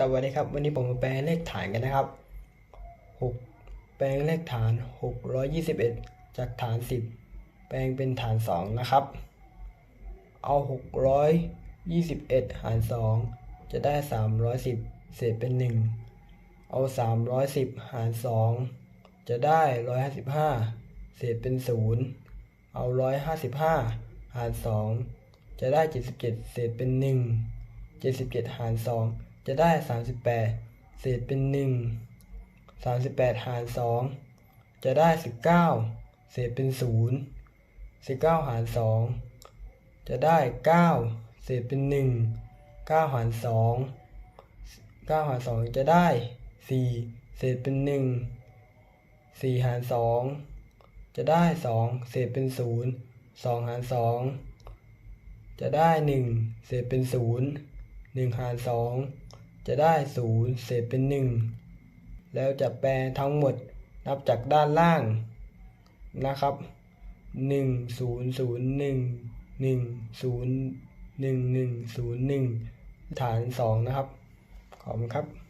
สวัสดีครับ วันนี้ผมมาแปลเลขฐานกันนะครับ 6 แปลงเลขฐาน 621 จากฐาน 10 แปลงเป็นฐาน 2 นะครับ เอา 621 หาร 2 จะได้ 310 เศษเป็น 1 เอา 310 หาร 2 จะได้ 155 เศษเป็น 0 เอา 155 หาร 2 จะได้ 77 เศษเป็น 1 77 หาร 2 จะได้ 38 เศษเป็น 1 38 หาร 2 จะได้ 19 เศษเป็น 0 19 หาร 2 จะได้ 9 เศษเป็น 1 9 หาร 2 9 หาร 2 จะได้ 4 เศษเป็น 1 4 หาร 2 จะได้ 2 เศษเป็น 0 2 หาร 2 จะได้ 1 เศษเป็น 0 1 หาร 2 จะได้ 0 เศษเป็น 1 แล้วจะแปลทั้งหมดนับจากด้านล่างนะครับ 1 0 0 1 1 0 1 1 0 1 ฐาน 2 นะครับ ขอบคุณครับ